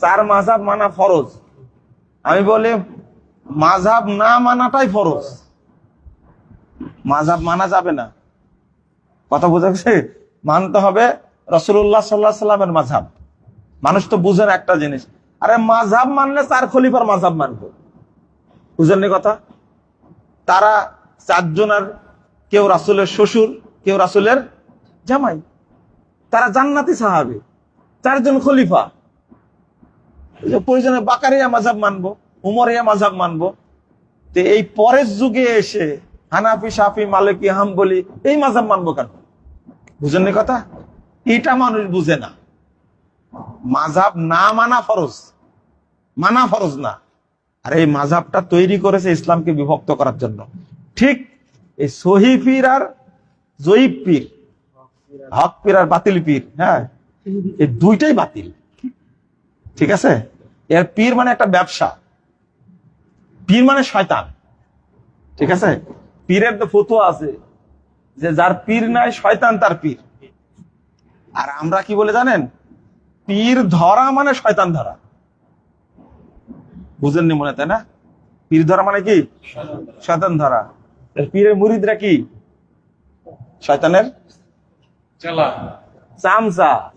চার মাঝাব মানা ফরজ। আমি বলি, মাঝাব না মানাটাই ফরজ। মাঝাব মানা যাবে না। কথা বোঝা গেছে? মানতে হবে রসুল্লাহ সাল্লাহ সাল্লামের মাঝাব। মানুষ তো বুঝেন একটা জিনিস। আরে মাঝাব মানলে চার খলিফার মাঝাব মানবো। বুঝেননি কথা? তারা চারজনের, কেউ রাসুলের শ্বশুর, কেউ রাসুলের জামাই। তারা জান্নাতি সাহাবি। চারজন খলিফা। প্রয়োজনে বাকারিয়া মাঝাব মানবো, উমরিয়া মাঝাব মানবো। তো এই পরের যুগে এসে হানাফি সাফি মালিকি হাম বলি এই মাঝাব মানবো কেন? বুঝেননি কথা? এটা মানুষ বুঝে না। মাঝাব না মানা ফরজ মানা ফরজ না। আর এই মাঝাবটা তৈরি করেছে ইসলামকে বিভক্ত করার জন্য। ঠিক এই সহি পীর আর জয়ীব পীর, হক পীর আর বাতিল পীর হ্যাঁ? এই দুইটাই বাতিল। ঠিক আছে? এর পীর মানে একটা ব্যবসা। পীর মানে শয়তান। ঠিক আছে? পীরের তো ফতুয়া আছে যে যার পীর নাই শয়তান তার পীর। আর আমরা কি বলে জানেন? পীর ধরা মানে শয়তান ধরা। বুঝেননি মনে তাই না? পীর ধরা মানে কি? শয়তান ধরা। এর পীরের মুরিদরা কি? শয়তানের? চালা। চামচা।